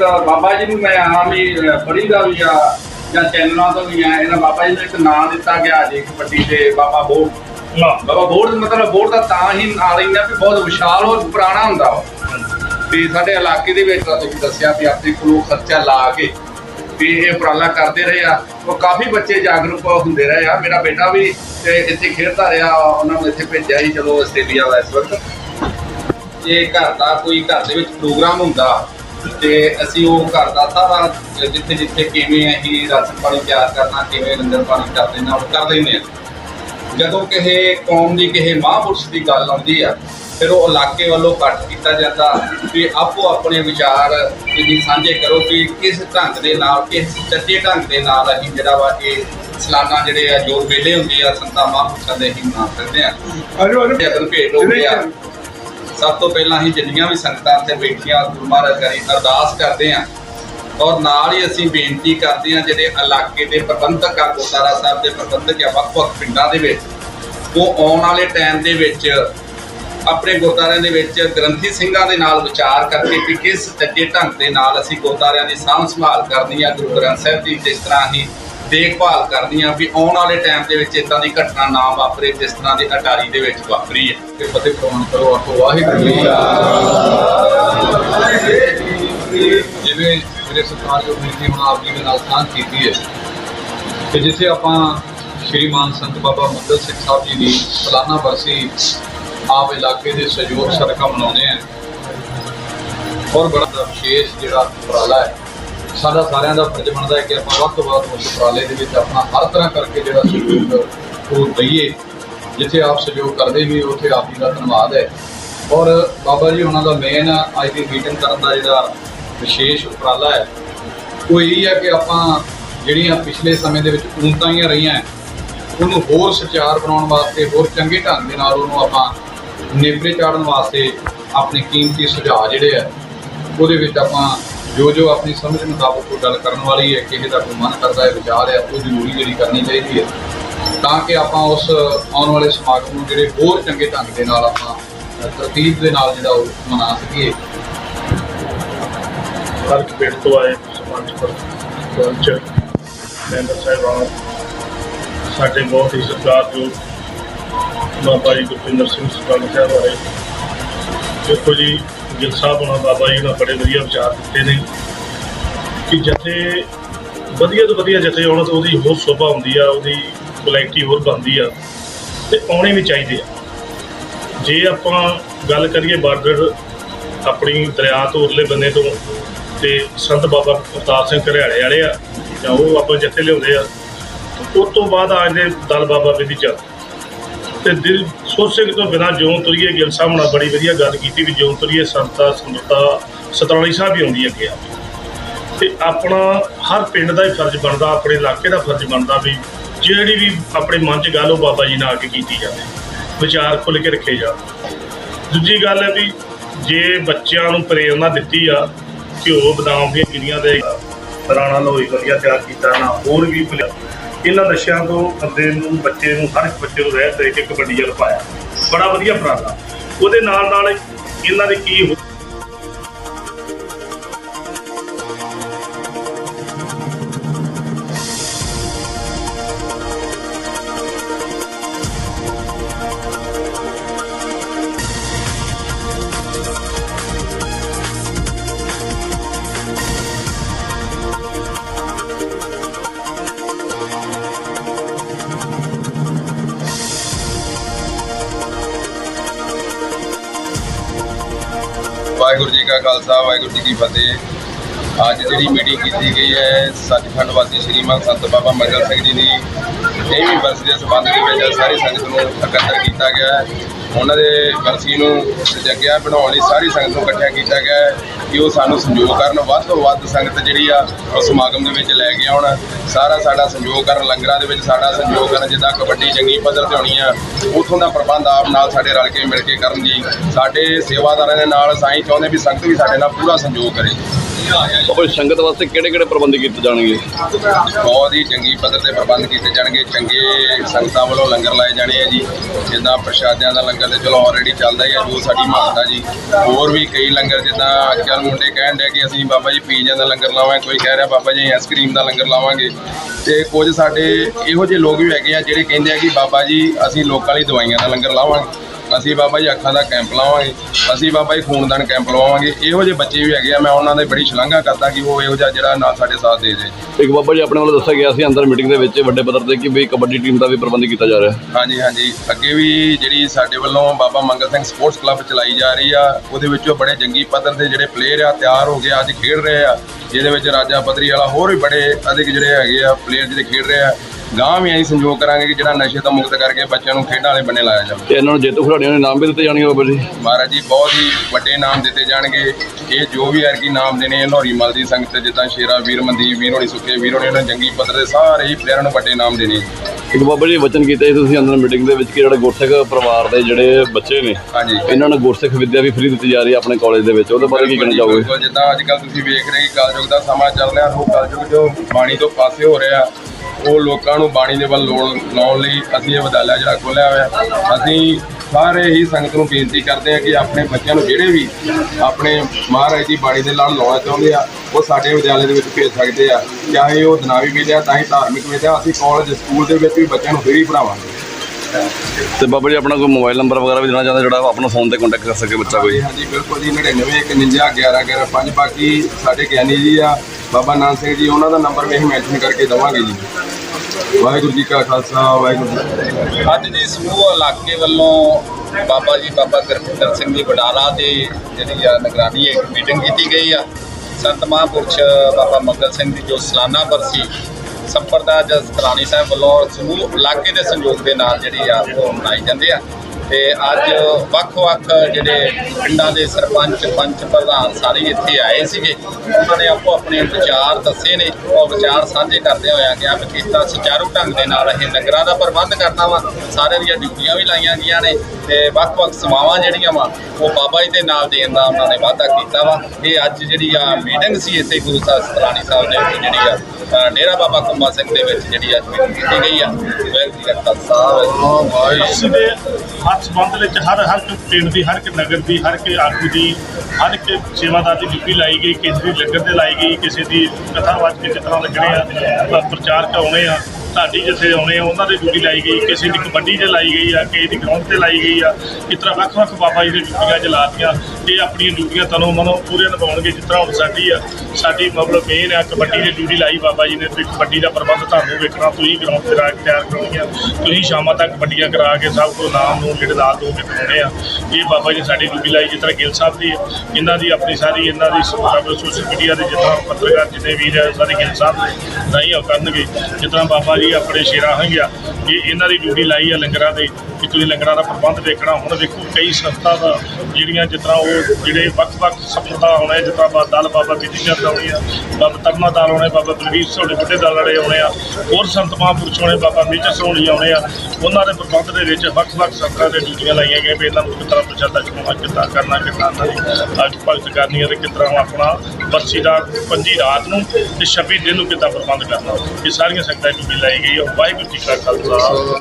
ਬਾਬਾ ਜੀ ਨੂੰ ਮੈਂ ਆਮ ਹੀ ਪੜ੍ਹੀ ਦਾ ਵੀ ਆ ਜਾਂ ਚੈਨਲਾਂ ਤੋਂ ਵੀ ਆ ਇਹਨਾਂ ਬਾਬਾ ਜੀ ਨੂੰ ਇੱਕ ਨਾਂ ਦਿੱਤਾ ਗਿਆ ਜੀ ਇੱਕ ਵੱਡੀ ਤੇ ਬਾਬਾ ਬੋੜ। ਬਾਬਾ ਬੋੜ ਮਤਲਬ ਬੋੜ ਦਾ ਤਾਂ ਹੀ ਨਾਲ ਹੀ ਆ ਵੀ ਬਹੁਤ ਵਿਸ਼ਾਲ ਔਰ ਪੁਰਾਣਾ ਹੁੰਦਾ ਵਾ ਤੇ ਸਾਡੇ ਇਲਾਕੇ ਦੇ ਵਿੱਚ ਤਾਂ ਤੁਸੀਂ ਦੱਸਿਆ ਵੀ ਆਪਣੇ ਕੋਲੋਂ ਖਰਚਾ ਲਾ ਕੇ ਵੀ ਇਹ ਉਪਰਾਲਾ ਕਰਦੇ ਰਹੇ ਆ। ਉਹ ਕਾਫੀ ਬੱਚੇ ਜਾਗਰੂਕ ਹੁੰਦੇ ਰਹੇ ਆ। ਮੇਰਾ ਬੇਟਾ ਵੀ ਇੱਥੇ ਖੇਡਦਾ ਰਿਹਾ ਉਹਨਾਂ ਨੂੰ ਇੱਥੇ ਭੇਜਿਆ ਸੀ ਚਲੋ ਆਸਟ੍ਰੇਲੀਆ ਵਾ ਇਸ ਵਕਤ। ਜੇ ਘਰ ਦਾ ਕੋਈ ਘਰ ਦੇ ਵਿੱਚ ਪ੍ਰੋਗਰਾਮ ਹੁੰਦਾ ਤੇ ਅਸੀਂ ਉਹ ਘਰ ਦਾ ਸਾਰਾ ਜਿੱਥੇ ਜਿੱਥੇ ਕਿਵੇਂ ਅਸੀਂ ਰਾਸ਼ਨ ਪਾਣੀ ਤਿਆਰ ਕਰਨਾ ਕਿਵੇਂ ਲੰਗਰ ਪਾਣੀ ਕਰ ਦੇਣਾ ਉਹ ਕਰ ਲੈਂਦੇ ਆ ਜਦੋਂ ਕਿਸੇ ਕੌਮ ਦੀ ਕਿਸੇ ਮਹਾਂਪੁਰਸ਼ ਦੀ ਗੱਲ ਆਉਂਦੀ ਆ ਫਿਰ ਉਹ ਇਲਾਕੇ ਵੱਲੋਂ ਕੱਟ ਕੀਤਾ ਜਾਂਦਾ ਵੀ ਆਪੋ ਆਪਣੇ ਵਿਚਾਰ ਜਿਹੜੀ ਸਾਂਝੇ ਕਰੋ ਕਿ ਕਿਸ ਢੰਗ ਦੇ ਨਾਲ ਕਿਸ ਚੱਜੇ ਢੰਗ ਦੇ ਨਾਲ ਅਸੀਂ ਜਿਹੜਾ ਵਾ ਇਹ ਸਲਾਨਾ ਜਿਹੜੇ ਆ ਜੋ ਵੇਲੇ ਹੁੰਦੇ ਆ ਸੰਤਾਂ ਮਹਾਂਪੁਰਸ਼ਾਂ ਦੇ ਹੀ ਮਨਾ ਸਕਦੇ ਆ। ਆਜੋ ਅਗਰ ਭੇਟ ਹੋ ਗਿਆ ਸਭ ਤੋਂ ਪਹਿਲਾਂ ਅਸੀਂ ਜਿੰਨੀਆਂ ਵੀ ਸੰਗਤਾਂ ਇੱਥੇ ਬੈਠੀਆਂ, ਗੁਰੂ ਮਹਾਰਾਜ ਕਰੀ ਅਰਦਾਸ ਕਰਦੇ ਆਂ ਔਰ ਨਾਲ ਹੀ ਅਸੀਂ ਬੇਨਤੀ ਕਰਦੇ ਆਂ ਜਿਹੜੇ ਇਲਾਕੇ ਦੇ ਪ੍ਰਬੰਧਕ ਆ ਗੁਰਦਾਰਾ ਸਾਹਿਬ ਦੇ ਪ੍ਰਬੰਧਕ ਆ ਵੱਖ-ਵੱਖ ਪਿੰਡਾਂ ਦੇ ਵਿੱਚ, ਉਹ ਆਉਣ ਵਾਲੇ ਟਾਈਮ ਦੇ ਵਿੱਚ, ਆਪਣੇ ਗੁਰਦਾਰਿਆਂ ਦੇ ਵਿੱਚ ਗ੍ਰੰਥੀ ਸਿੰਘਾਂ ਦੇ ਨਾਲ ਵਿਚਾਰ ਕਰਕੇ ਕਿ ਕਿਸ ਚੱਜੇ ਢੰਗ ਦੇ ਨਾਲ ਅਸੀਂ ਗੁਰਦਾਰਿਆਂ ਦੀ ਸਾਂਭ ਸੰਭਾਲ ਕਰਨੀ ਆ, ਗੁਰੂ ਗ੍ਰੰਥ ਸਾਹਿਬ ਦੀ ਜਿਸ ਤਰ੍ਹਾਂ ਹੀ ਦੇਖਭਾਲ ਕਰਨੀ ਆ ਵੀ ਆਉਣ ਵਾਲੇ ਟਾਈਮ ਦੇ ਵਿੱਚ ਇਦਾਂ ਦੀ ਘਟਨਾ ਨਾ ਵਾਪਰੇ, ਜਿਸ ਤਰ੍ਹਾਂ ਦੀ ਅਟਾਰੀ ਦੇ ਵਿੱਚ ਵਾਪਰੀ ਹੈ। ਤੇ ਫਤਿਹ ਪ੍ਰਵਾਨ ਕਰੋ ਆਪੋ ਵਾਹਿਗੁਰੂ ਜੀ ਜਿਵੇਂ ਮੇਰੇ ਸਤਿਕਾਰਯੋਗ ਮੀਤੀ ਹੁਣ ਆਪ ਜੀ ਦੇ ਨਾਲ ਸਾਂਝ ਕੀਤੀ ਹੈ ਕਿ ਜਿੱਥੇ ਆਪਾਂ ਸ਼੍ਰੀਮਾਨ ਸੰਤ ਬਾਬਾ ਮੁੱਦਲ ਸਿੰਘ ਸਾਹਿਬ ਜੀ ਦੀ ਸਾਲਾਨਾ ਬਰਸੀ ਆਪ ਇਲਾਕੇ ਦੇ ਸਹਿਯੋਗ ਸਦਕਾ ਮਨਾਉਂਦੇ ਆ ਔਰ ਬੜਾ ਵਿਸ਼ੇਸ਼ ਜਿਹੜਾ ਉਪਰਾਲਾ ਹੈ। ਸਾਡਾ ਸਾਰਿਆਂ ਦਾ ਫਰਜ਼ ਬਣਦਾ ਹੈ ਕਿ ਆਪਾਂ ਵੱਧ ਤੋਂ ਵੱਧ ਉਸ ਉਪਰਾਲੇ ਦੇ ਵਿੱਚ ਆਪਣਾ ਹਰ ਤਰ੍ਹਾਂ ਕਰਕੇ ਜਿਹੜਾ ਸਹਿਯੋਗ ਉਹ ਦਈਏ, ਜਿੱਥੇ ਆਪ ਸਹਿਯੋਗ ਕਰਦੇ ਵੀ, ਉੱਥੇ ਆਪ ਜੀ ਦਾ ਧੰਨਵਾਦ ਹੈ। ਔਰ ਬਾਬਾ ਜੀ, ਉਹਨਾਂ ਦਾ ਮੇਨ ਅੱਜ ਦੀ ਮੀਟਿੰਗ ਕਰਨ ਦਾ ਜਿਹੜਾ ਵਿਸ਼ੇਸ਼ ਉਪਰਾਲਾ ਹੈ, ਉਹ ਇਹ ਹੈ ਕਿ ਆਪਾਂ ਜਿਹੜੀਆਂ ਪਿਛਲੇ ਸਮੇਂ ਦੇ ਵਿੱਚ ਊਣਤਾਈਆਂ ਰਹੀਆਂ ਉਹਨੂੰ ਹੋਰ ਸਚਾਰ ਬਣਾਉਣ ਵਾਸਤੇ, ਹੋਰ ਚੰਗੇ ਢੰਗ ਦੇ ਨਾਲ ਉਹਨੂੰ ਆਪਾਂ ਨੇਪਰੇ ਚਾੜਨ ਵਾਸਤੇ ਆਪਣੇ ਕੀਮਤੀ ਸੁਝਾਅ ਜਿਹੜੇ ਆ ਉਹਦੇ ਵਿੱਚ ਆਪਾਂ ਜੋ ਜੋ ਆਪਣੀ ਸਮਝ ਮੁਤਾਬਕ ਕੋਈ ਗੱਲ ਕਰਨ ਵਾਲੀ ਹੈ, ਕਿਸੇ ਦਾ ਕੋਈ ਮਨ ਕਰਦਾ ਹੈ, ਵਿਚਾਰ ਹੈ, ਉਹ ਜ਼ਰੂਰੀ ਜਿਹੜੀ ਕਰਨੀ ਚਾਹੀਦੀ ਹੈ। ਤਾਂ ਕਿ ਆਪਾਂ ਉਸ ਆਉਣ ਵਾਲੇ ਸਮਾਗਮ ਨੂੰ ਜਿਹੜੇ ਹੋਰ ਚੰਗੇ ਢੰਗ ਦੇ ਨਾਲ ਆਪਾਂ ਤਰਤੀਬ ਦੇ ਨਾਲ ਜਿਹੜਾ ਉਹ ਮਨਾ ਸਕੀਏ। ਹਰਕ ਪਿੰਡ ਤੋਂ ਆਏ ਸਰਪੰਚ ਪਰ ਮੈਂਬਰ ਸਾਹਿਬਾਨ। ਸਾਡੇ ਬਹੁਤ ਹੀ ਸਤਿਕਾਰਯੋਗ ਬਾਬਾ ਜੀ ਗੁਰਪਿੰਦਰ ਸਿੰਘ ਸਰਪੰਚ ਸਾਹਿਬ ਬਾਰੇ ਦੇਖੋ ਜੀ ਗਿਲ ਸਾਹਿਬ ਉਹਨਾਂ ਬਾਬਾ ਜੀ ਨੇ ਬੜੇ ਵਧੀਆ ਵਿਚਾਰ ਦਿੱਤੇ ਨੇ ਕਿ ਜਥੇ ਵਧੀਆ ਤੋਂ ਵਧੀਆ ਜਥੇ ਆਉਣ ਤੋਂ ਉਹਦੀ ਹੋਰ ਸ਼ੋਭਾ ਹੁੰਦੀ ਆ, ਉਹਦੀ ਕੁਆਲਿਟੀ ਹੋਰ ਬਣਦੀ ਆ ਤੇ ਆਉਣੇ ਵੀ ਚਾਹੀਦੇ ਆ। ਜੇ ਆਪਾਂ ਗੱਲ ਕਰੀਏ ਬਾਰਡਰ ਆਪਣੀ ਦਰਿਆ ਤੋਂ ਉਰਲੇ ਬੰਨੇ ਤੋਂ ਤੇ ਸੰਤ ਬਾਬਾ ਅਵਤਾਰ ਸਿੰਘ ਘਰਿਆਲੇ ਵਾਲੇ ਆ, ਜਾਂ ਉਹ ਆਪਾਂ ਜਿੱਥੇ ਲਿਆਉਂਦੇ ਆ ਉਸ ਤੋਂ ਬਾਅਦ ਆ ਜਾਂਦੇ ਦਲ ਬਾਬਾ ਵਿਧੀ ਚੱਲ ਤੇ ਦਿਲ ਸੋਚੇ ਤੋਂ ਬਿਨਾਂ ਜਿਉਂ ਤੁਰੀਏ ਗਿਲ ਸਾਹਿਬ ਨਾਲ ਬੜੀ ਵਧੀਆ ਗੱਲ ਕੀਤੀ ਵੀ ਜਿਉਂ ਤੁਰੀਏ ਸੰਤਾ ਸੁੰਦਰਤਾ ਸਤਰਾਲੀ ਸਾਹਿਬ ਵੀ ਆਉਂਦੀ ਅੱਗੇ ਆ। ਤੇ ਆਪਣਾ ਹਰ ਪਿੰਡ ਦਾ ਹੀ ਫਰਜ਼ ਬਣਦਾ, ਆਪਣੇ ਇਲਾਕੇ ਦਾ ਫਰਜ਼ ਬਣਦਾ ਵੀ ਜਿਹੜੀ ਵੀ ਆਪਣੇ ਮਨ 'ਚ ਗੱਲ ਉਹ ਬਾਬਾ ਜੀ ਨਾਲ ਆ ਕੇ ਕੀਤੀ ਜਾਵੇ, ਵਿਚਾਰ ਖੁੱਲ੍ਹ ਕੇ ਰੱਖੇ ਜਾਣ। ਦੂਜੀ ਗੱਲ ਹੈ ਵੀ ਜੇ ਬੱਚਿਆਂ ਨੂੰ ਪ੍ਰੇਰਨਾ ਦਿੱਤੀ ਆ ਘਿਓ ਬਦਾਮ ਦੀਆਂ ਗਿਰੀਆਂ ਦੇ ਪੁਰਾਣਾ ਲੋਹੀ ਵਧੀਆ ਤਿਆਰ ਕੀਤਾ ਨਾ, ਹੋਰ ਵੀ ਇਹਨਾਂ ਨਸ਼ਿਆਂ ਤੋਂ ਬੰਦੇ ਨੂੰ, ਬੱਚੇ ਨੂੰ, ਹਰ ਇੱਕ ਬੱਚੇ ਨੂੰ ਰਹਿਤ ਦੇ ਕੇ ਕਬੱਡੀ ਵੱਲ ਪਾਇਆ। ਬੜਾ ਵਧੀਆ ਉਪਰਾਲਾ ਉਹਦੇ ਨਾਲ ਨਾਲ ਇਹਨਾਂ ਦੇ ਕੀ ਕਾ ਖਾਲਸਾ, ਵਾਹਿਗੁਰੂ ਜੀ ਕੀ ਫਤਿਹ। ਅੱਜ ਜਿਹੜੀ ਮੀਟਿੰਗ ਕੀਤੀ ਗਈ ਹੈ, ਸੱਚਖੰਡ ਵਾਸੀ ਸ਼੍ਰੀਮਾਨ ਸੰਤ ਬਾਬਾ ਮੰਗਲ ਸਿੰਘ ਜੀ ਦੀ। 9ਵੀਂ ਬਰਸੀ ਦੇ ਸੰਬੰਧ ਦੇ ਵਿੱਚ ਸਾਰੀ ਸੰਗਤ ਨੂੰ ਇਕੱਤਰ ਕੀਤਾ ਗਿਆ ਹੈ। ਉਹਨਾਂ ਦੇ ਬਰਸੀ ਨੂੰ ਜੱਗਿਆ ਬਣਾਉਣ ਲਈ ਸਾਰੀ ਸੰਗਤ ਨੂੰ ਇਕੱਠਿਆ ਕੀਤਾ ਗਿਆ ਹੈ ਕਿ ਉਹ ਸਾਨੂੰ ਸੰਯੋਗ ਕਰਨ, ਵੱਧ ਤੋਂ ਵੱਧ ਸੰਗਤ ਜਿਹੜੀ ਆ, ਉਹ ਸਮਾਗਮ ਦੇ ਵਿੱਚ ਲੈ ਕੇ ਆਉਣ। ਸਾਰਾ ਸਾਡਾ ਸੰਯੋਗ ਕਰਨ, ਲੰਗਰਾਂ ਦੇ ਵਿੱਚ ਸਾਡਾ ਸੰਯੋਗ ਕਰਨ, ਜਿੱਦਾਂ ਕਬੱਡੀ ਚੰਗੀ ਪੱਧਰ ਤੇ ਹੋਣੀ ਆ, ਉਥੋਂ ਦਾ ਪ੍ਰਬੰਧ ਆਪ ਨਾਲ ਸਾਡੇ ਰਲ ਕੇ ਮਿਲ ਕੇ ਕਰਨ ਜੀ। ਸਾਡੇ ਸੇਵਾਦਾਰਾਂ ਦੇ ਨਾਲ ਸਾਈਂ ਚਾਹੁੰਦੇ ਵੀ ਸੰਗਤ ਵੀ ਸਾਡੇ ਨਾਲ ਪੂਰਾ ਸੰਯੋਗ ਕਰੇ। ਕੋਈ ਸੰਗਤ ਵਾਸਤੇ ਕਿਹੜੇ ਕਿਹੜੇ ਪ੍ਰਬੰਧ ਕੀਤੇ ਜਾਣਗੇ? ਬਹੁਤ ਹੀ ਚੰਗੀ ਪੱਧਰ ਤੇ ਪ੍ਰਬੰਧ ਕੀਤੇ ਜਾਣਗੇ, ਚੰਗੇ ਸੰਗਤਾਂ ਵੱਲੋਂ ਲੰਗਰ ਲਾਏ ਜਾਣੇ ਆ ਜੀ, ਜਿੱਦਾਂ ਪ੍ਰਸ਼ਾਦਿਆਂ ਦਾ ਲੰਗਰ ਤੇ ਚਲੋ ਆਲਰੇਡੀ ਚੱਲਦਾ ਹੀ ਆ, ਜੋ ਸਾਡੀ ਮਾਨਤਾ ਜੀ। ਹੋਰ ਵੀ ਕਈ ਲੰਗਰ ਜਿੱਦਾਂ ਅੱਜ ਕੱਲ੍ਹ ਮੁੰਡੇ ਕਹਿਣ ਡਿਆ ਕਿ ਅਸੀਂ ਬਾਬਾ ਜੀ ਪੀਜ਼ਾ ਦਾ ਲੰਗਰ ਲਾਵਾਂਗੇ, ਕੋਈ ਕਹਿ ਰਿਹਾ ਬਾਬਾ ਜੀ ਆਈਸਕ੍ਰੀਮ ਦਾ ਲੰਗਰ ਲਾਵਾਂਗੇ। ਤੇ ਕੁਝ ਸਾਡੇ ਇਹੋ ਜਿਹੇ ਲੋਕ ਵੀ ਹੈਗੇ ਆ ਜਿਹੜੇ ਕਹਿੰਦੇ ਆ ਕਿ ਬਾਬਾ ਜੀ ਅਸੀਂ ਲੋਕਾਂ ਲਈ ਦਵਾਈਆਂ ਦਾ ਲੰਗਰ ਲਾਵਾਂਗੇ। ਅਸੀਂ ਬਾਬਾ ਜੀ ਅੱਖਾਂ ਦਾ ਕੈਂਪ ਲਾਵਾਂਗੇ ਅਸੀਂ ਬਾਬਾ ਜੀ ਖੂਨਦਾਨ ਕੈਂਪ ਲਵਾਵਾਂਗੇ। ਇਹੋ ਜਿਹੇ ਬੱਚੇ ਵੀ ਹੈਗੇ ਆ ਮੈਂ ਉਹਨਾਂ ਦੇ ਬੜੀ ਸ਼ਲਾਘਾ ਕਰਦਾ ਕਿ ਉਹ ਇਹੋ ਜਿਹਾ ਜਿਹੜਾ ਨਾਲ ਸਾਡੇ ਸਾਥ ਦੇ ਦੇ ਇੱਕ ਬਾਬਾ ਜੀ ਆਪਣੇ ਵੱਲੋਂ ਦੱਸਿਆ ਗਿਆ ਸੀ ਅੰਦਰ ਮੀਟਿੰਗ ਦੇ ਵਿੱਚ ਵੱਡੇ ਪੱਧਰ ਤੇ ਕਿ ਵੀ ਕਬੱਡੀ ਟੀਮ ਦਾ ਵੀ ਪ੍ਰਬੰਧ ਕੀਤਾ ਜਾ ਰਿਹਾ। ਹੈ ਹਾਂਜੀ ਹਾਂਜੀ। ਅੱਗੇ ਵੀ ਜਿਹੜੀ ਸਾਡੇ ਵੱਲੋਂ ਬਾਬਾ ਮੰਗਲ ਸਿੰਘ ਸਪੋਰਟਸ ਕਲੱਬ ਚਲਾਈ ਜਾ ਰਹੀ ਆ ਉਹਦੇ ਵਿੱਚੋਂ ਬੜੇ ਜੰਗੀ ਪੱਧਰ ਦੇ ਜਿਹੜੇ ਪਲੇਅਰ ਆ ਤਿਆਰ ਹੋ ਗਏ ਅੱਜ ਖੇਡ ਰਹੇ ਆ ਜਿਹਦੇ ਵਿੱਚ ਰਾਜਾ ਪੱਧਰੀ ਵਾਲਾ ਹੋਰ ਵੀ ਬੜੇ ਅਧਿਕ ਜਿਹੜੇ ਹੈਗੇ ਆ ਪਲੇਅਰ ਜਿਹੜੇ ਖੇਡ ਰਹੇ ਆ। ਗਾਂਹ ਵੀ ਅਸੀਂ ਸੰਯੋਗ ਕਰਾਂਗੇ ਕਿ ਜਿਹੜਾ ਨਸ਼ੇ ਤੋਂ ਮੁਕਤ ਕਰਕੇ ਬੱਚਿਆਂ ਨੂੰ ਖੇਡਾਂ ਵਾਲੇ ਬੰਨੇ ਲਾਇਆ ਜਾਵੇ। ਤੇ ਇਹਨਾਂ ਨੂੰ ਜੇਤੂ ਖਿਡਾਰੀਆਂ ਨੂੰ ਇਨਾਮ ਵੀ ਦਿੱਤੇ ਜਾਣਗੇ ਬਾਬਾ ਜੀ। ਮਹਾਰਾਜ ਜੀ ਬਹੁਤ ਹੀ ਵੱਡੇ ਨਾਮ ਦਿੱਤੇ ਜਾਣਗੇ। ਇਹ ਜੋ ਵੀ ਐਰਕੀ ਨਾਮ ਦੇਣੇ ਲੋਹਰੀ ਮਲ ਦੀ ਸੰਗਤ ਜਿੱਦਾਂ ਸ਼ੇਰਾ ਵੀਰ ਮਨਦੀਪ ਵੀਰ ਹੋਣੀ ਸੁੱਕੇ ਵੀਰ ਹੋਣੀ ਉਹਨਾਂ ਜੰਗੀ ਪੱਧਰ ਦੇ ਸਾਰੇ ਹੀ ਪਲੇਅਰਾਂ ਨੂੰ ਵੱਡੇ ਨਾਮ ਦੇਣੇ ਇੱਕ ਬਾਬਾ ਜੀ ਵਚਨ ਕੀਤੇ ਸੀ ਤੁਸੀਂ ਅੰਦਰ ਮੀਟਿੰਗ ਦੇ ਵਿੱਚ ਕਿ ਜਿਹੜੇ ਗੁਰਸਿੱਖ ਪਰਿਵਾਰ ਦੇ ਜਿਹੜੇ ਬੱਚੇ ਨੇ ਹਾਂਜੀ। ਇਹਨਾਂ ਨੂੰ ਗੁਰਸਿੱਖ ਵਿੱਦਿਆ ਵੀ ਫ੍ਰੀ ਦਿੱਤੀ ਜਾ ਰਹੀ ਹੈ ਆਪਣੇ ਕਾਲਜ ਦੇ ਵਿੱਚ। ਉਹਦੇ ਬਾਰੇ ਕੀ ਕਹਿਣਾ ਚਾਹੋਗੇ? ਜਿੱਦਾਂ ਅੱਜ ਕੱਲ ਤੁਸੀਂ ਵੇਖ ਰਹੇ ਕਿ ਕਲਯੁਗ ਦਾ ਸਮਾਂ ਚੱਲ ਰਿਹਾ ਉਹ ਕਲਯੁਗ ਜੋ ਬਾਣੀ ਤੋਂ ਪਾਸੇ ਹੋ ਰਿਹਾ। ਉਹ ਲੋਕਾਂ ਨੂੰ ਬਾਣੀ ਦੇ ਵੱਲ ਲਾਉਣ ਲਾਉਣ ਲਈ ਅਸੀਂ ਇਹ ਵਿਦਿਆਲਿਆ ਜਿਹੜਾ ਖੋਲ੍ਹਿਆ ਹੋਇਆ। ਅਸੀਂ ਸਾਰੇ ਹੀ ਸੰਗਤ ਨੂੰ ਬੇਨਤੀ ਕਰਦੇ ਹਾਂ ਕਿ ਆਪਣੇ ਬੱਚਿਆਂ ਨੂੰ ਜਿਹੜੇ ਵੀ ਆਪਣੇ ਮਹਾਰਾਜ ਦੀ ਬਾਣੀ ਦੇ ਨਾਲ ਲਾਉਣਾ ਚਾਹੁੰਦੇ ਆ ਉਹ ਸਾਡੇ ਵਿਦਿਆਲੇ ਦੇ ਵਿੱਚ ਭੇਜ ਸਕਦੇ ਆ। ਚਾਹੇ ਉਹ ਦਨਾਵੀ ਵਿਦਿਆ ਤਾਂ ਹੀ ਧਾਰਮਿਕ ਵਿਦਿਆ ਅਸੀਂ ਕਾਲਜ ਸਕੂਲ ਦੇ ਵਿੱਚ ਵੀ ਬੱਚਿਆਂ ਨੂੰ ਫ੍ਰੀ ਪੜਾਵਾਂਗੇ ਤੇ ਬਾਬਾ ਜੀ ਆਪਣਾ ਕੋਈ ਮੋਬਾਈਲ ਨੰਬਰ ਵਗੈਰਾ ਵੀ ਦੇਣਾ ਚਾਹੁੰਦਾ ਜਿਹੜਾ ਆਪਣਾ ਫੋਨ ਤੇ ਕੰਟੈਕਟ ਕਰ ਸਕੇ ਬੱਚਾ ਕੋਈ? ਹਾਂਜੀ ਬਿਲਕੁਲ ਜੀ 99 51 11 11 5 ਬਾਕੀ ਸਾਡੇ ਗਿਆਨੀ ਜੀ ਆ ਬਾਬਾ ਨਾਨਕ ਸਿੰਘ ਜੀ ਉਹਨਾਂ ਦਾ ਨੰਬਰ ਵੀ ਅਸੀਂ ਮੈਂਸ਼ਨ ਕਰਕੇ ਦਵਾਂਗੇ ਜੀ। ਵਾਹਿਗੁਰੂ ਜੀ ਕਾ ਖਾਲਸਾ, ਵਾਹਿਗੁਰੂ ਜੀ ਅੱਜ ਦੀ ਸਮੂਹ ਇਲਾਕੇ ਵੱਲੋਂ ਬਾਬਾ ਜੀ, ਬਾਬਾ ਗੁਰਪਿੰਦਰ ਸਿੰਘ ਜੀ ਬਡਾਲਾ ਦੀ ਜਿਹੜੀ ਆ ਨਿਗਰਾਨੀ ਇੱਕ ਮੀਟਿੰਗ ਕੀਤੀ ਗਈ ਆ। ਸੰਤ ਮਹਾਂਪੁਰਸ਼ ਬਾਬਾ ਮੰਗਲ ਸਿੰਘ ਦੀ ਜੋ ਸਲਾਨਾ ਬਰਸੀ ਸੰਪਰਦਾ ਜਸ ਕਲਾਣੀ ਸਾਹਿਬ ਵੱਲੋਂ ਸਮੂਹ ਇਲਾਕੇ ਦੇ ਸੰਯੋਗ ਦੇ ਨਾਲ ਜਿਹੜੀ ਆ ਉਹ ਮਨਾਈ ਜਾਂਦੇ ਆ। ਤੇ ਅੱਜ ਵੱਖ-ਵੱਖ ਜਿਹੜੇ ਪਿੰਡਾਂ ਦੇ ਸਰਪੰਚ, ਪੰਚ ਪ੍ਰਧਾਨ ਸਾਰੇ ਇੱਥੇ ਆਏ ਸੀਗੇ। ਉਹਨਾਂ ਨੇ ਆਪੋ ਆਪਣੇ ਵਿਚਾਰ ਦੱਸੇ ਨੇ। ਉਹ ਵਿਚਾਰ ਸਾਂਝੇ ਕਰਦੇ ਹੋਇਆ ਕਿ ਆਪ ਕਿਸ ਤਰ੍ਹਾਂ ਸੁਚਾਰੂ ਢੰਗ ਦੇ ਨਾਲ ਇਹ ਲੰਗਰਾਂ ਦਾ ਪ੍ਰਬੰਧ ਕਰਨਾ ਵਾ। ਸਾਰਿਆਂ ਦੀਆਂ ਡਿਊਟੀਆਂ ਵੀ ਲਾਈਆਂ ਗਈਆਂ ਨੇ। ਤੇ ਵੱਖ-ਵੱਖ ਸੇਵਾਵਾਂ ਜਿਹੜੀਆਂ ਵਾ ਉਹ ਬਾਬਾ ਜੀ ਦੇ ਨਾਲ ਦੇਣ ਦਾ ਉਹਨਾਂ ਨੇ ਵਾਅਦਾ ਕੀਤਾ ਵਾ। ਇਹ ਅੱਜ ਜਿਹੜੀ ਆ ਮੀਟਿੰਗ ਸੀ ਇੱਥੇ ਗੁਰੂ ਸਾਹਿਬ ਸਤਰਾਣੀ ਸਾਹਿਬ ਦੇ ਵਿੱਚ ਜਿਹੜੀ ਆ ਡੇਰਾ ਬਾਬਾ ਕੁੰਮਾ ਸਿੰਘ ਦੇ ਵਿੱਚ ਜਿਹੜੀ ਅੱਜ ਮੀਟਿੰਗ ਕੀਤੀ ਗਈ ਆ। ਵਾਹਿਗੁਰੂ ਜੀ ਕਾ ਵਾਹਿਗੁਰੂ ਦੇ ਹਰ ਸੰਬੰਧ ਵਿੱਚ ਹਰ ਹਰ ਇੱਕ ਪਿੰਡ ਦੀ ਹਰ ਇੱਕ ਨਗਰ ਦੀ ਹਰ ਇੱਕ ਆਗੂ ਦੀ ਹਰ ਇੱਕ ਸੇਵਾਦਾਰ ਦੀ ਡਿਊਟੀ ਲਾਈ ਗਈ ਕਿਸੇ ਦੀ ਲੰਗਰ ਤੇ ਲਾਈ ਗਈ ਕਿਸੇ ਦੀ ਕਥਾ ਵਾਚ ਕੇ ਜਿਤਨਾ ਲੱਗਣੇ ਆ ਅ, ਪ੍ਰਚਾਰਕ ਆਉਣੇ ਆ। ਢਾਡੀ ਜਿੱਥੇ ਆਉਣੇ ਆ ਉਹਨਾਂ ਦੀ ਡਿਊਟੀ ਲਾਈ ਗਈ ਕਿਸੇ ਦੀ ਕਬੱਡੀ ਤੇ ਲਾਈ ਗਈ ਆ ਕਿਸੇ ਦੀ ਗਰਾਊਂਡ ਤੇ ਲਾਈ ਗਈ ਆ ਇਸ ਤਰ੍ਹਾਂ ਵੱਖ ਵੱਖ ਬਾਬਾ ਜੀ ਦੀ ਡਿਊਟੀਆਂ 'ਚ ਲਾਤੀਆਂ ਇਹ ਆਪਣੀਆਂ ਡਿਊਟੀਆਂ ਤਨੋਂ ਮਨੋਂ ਪੂਰੇ ਨਿਭਾਉਣਗੇ ਜਿਸ ਤਰ੍ਹਾਂ ਹੁਣ ਸਾਡੀ ਆ। ਸਾਡੀ ਮਤਲਬ ਮੇਨ ਆ ਕਬੱਡੀ ਦੀ ਡਿਊਟੀ ਲਾਈ ਬਾਬਾ ਜੀ ਨੇ ਤੇ ਕਬੱਡੀ ਦਾ ਪ੍ਰਬੰਧ ਤੁਹਾਨੂੰ ਵੇਖਣਾ ਤੁਸੀਂ ਗਰਾਊਂਡ ਤੇ ਰਾਖ ਤਿਆਰ ਕਰਾਉਣੀਆਂ ਤੁਸੀਂ ਸ਼ਾਮਾਂ ਤੱਕ ਕਬੱਡੀਆਂ ਕਰਾ ਕੇ ਸਭ ਕੋ ਨਾਮ ਨੂੰ ਜਿਹੜੇ ਦਾਲ ਦੋ ਕੇ ਕਰਾਉਣੇ ਆ। ਇਹ ਬਾਬਾ ਜੀ ਸਾਡੀ ਡਿਊਟੀ ਲਾਈ ਜਿਸ ਤਰ੍ਹਾਂ ਗਿੱਲ ਸਾਹਿਬ ਦੀ ਆ, ਇਹਨਾਂ ਦੀ ਆਪਣੀ ਸਾਰੀ ਇਹਨਾਂ ਦੀ ਸੋਸ਼ਲ ਸੋਸ਼ਲ ਮੀਡੀਆ ਦੇ ਜਿੱਦਾਂ ਪੱਤਰਕਾਰ ਜਿੰਨੇ ਵੀਰ ਆ ਸਾਰੇ ਗਿੱਲ ਸਾਹਿਬ ਦੇ ਨਹੀਂ ਉਹ ਕਰਨਗੇ। ਜਿਸ ਤਰ੍ਹਾਂ ਬਾਬਾ ਜੀ ਆਪਣੇ ਸ਼ੇਰਾ ਹੰਗਿਆ ਇਹ ਇਹਨਾਂ ਦੀ ਡਿਊਟੀ ਲਾਈ ਆ ਲੰਗਰਾਂ ਦੇ, ਕਿ ਤੁਸੀਂ ਲੰਗਰਾਂ ਦਾ ਪ੍ਰਬੰਧ ਦੇਖਣਾ, ਹੁਣ ਦੇਖੋ ਕਈ ਸੰਸਥਾ ਦਾ ਜਿਹੜੀਆਂ ਜਿਸ ਤਰ੍ਹਾਂ ਉਹ ਜਿਹੜੇ ਵੱਖ-ਵੱਖ ਸੰਪਰਦਾ ਆਉਣੇ, ਜਿਸ ਤਰ੍ਹਾਂ ਬਾ- ਬਾਬਾ ਬੀਜੀ ਚੰਦ ਆਉਣੀ ਆ, ਬਾਬਾ ਤਰਨਾ ਦਾਲ ਆਉਣੇ, ਬਾਬਾ ਬਲਵੀਰ ਸੋੜੇ ਵੱਡੇ ਦਾਲ ਵਾਲੇ ਆਉਣੇ ਆ, ਹੋਰ ਸੰਤ ਮਹਾਂਪੁਰਸ਼ ਆਉਣੇ ਬਾਬਾ ਮੇਜਰ ਸੋਹਣੀ ਆਉਣੇ ਆ, ਉਹਨਾਂ ਦੇ ਪ੍ਰਬੰਧ ਦੇ ਵਿੱਚ ਵੱਖ-ਵੱਖ ਸੰਸਥਾ ਦੇ ਡਿਊਟੀਆਂ ਲਾਈਆਂ ਗਈਆਂ ਵੀ ਇਹਨਾਂ ਨੂੰ ਕਿਸ ਤਰ੍ਹਾਂ ਪ੍ਰਚਾਰਦਾ ਚੁਣਾਵਾ ਕਿੱਦਾਂ ਕਰਨਾ ਕਿੱਦਾਂ ਇਹਨਾਂ ਦੀ ਅੱਜ ਭਗਤ ਕਰਨੀ ਹੈ ਤੇ ਕਿਸ ਤਰ੍ਹਾਂ ਆਪਣਾ ਬੱਸੀ ਦਾ ਪੰਜੀ ਰਾਤ ਨੂੰ ਤੇ 26 ਦਿਨ ਨੂੰ ਕਿੱਦਾਂ ਪ੍ਰਬੰਧ ਕਰਨਾ, ਇਹ ਸਾਰੀਆਂ ਸੰਗਤਾਂ ਦੀ ਡਿਊਟੀ ਲਾਈ ਗਈ ਹੈ ਵਾਹਿਗੁਰੂ ਜੀ ਕਾ ਖਾਲਸਾ।